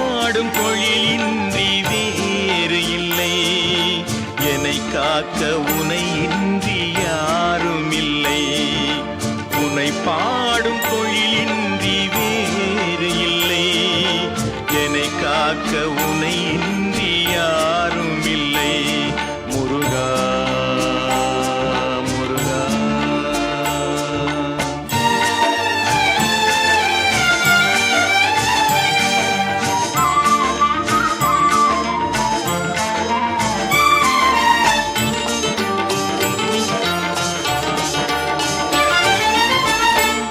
பாடும் தொழிலின்றி வேறு இல்லை. என்னை காக்க உனை இன்றி யாரும் இல்லை உனை பாடும் தொழிலின்றி வேறு இல்லை. என்னை காக்க உனை இன்றி யாரும்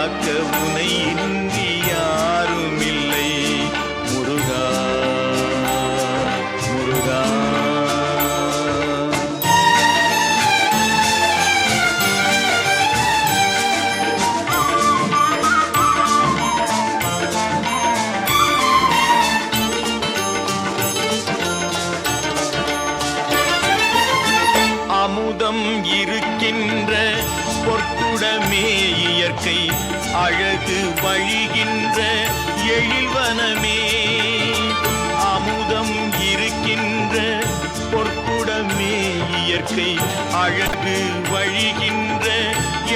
காக்க உனை இன்றி அழகு வழிகின்ற எழில்வனமே அமுதம் இருக்கின்ற பொற்குடமே இயற்கை அழகு வழிகின்ற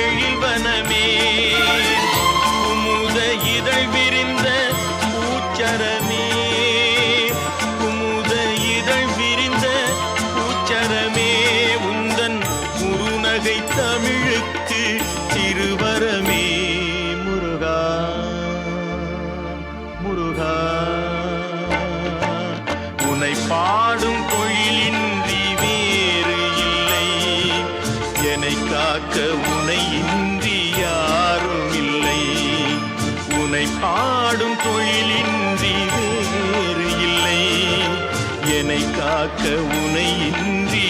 எழில்வனமே குமுத இதழ் விரிந்த பூச்சரமே குமுத இதழ் விரிந்த பூச்சரமே உந்தன் குறுநகை தமிழுக்கு உனை பாடும் தொழிலின்றி வேறு இல்லை. என்னை காக்க உனை இன்றி யாரும் இல்லை. உனை பாடும் தொழிலின்றி வேறு இல்லை. என்னை காக்க உனை இன்றி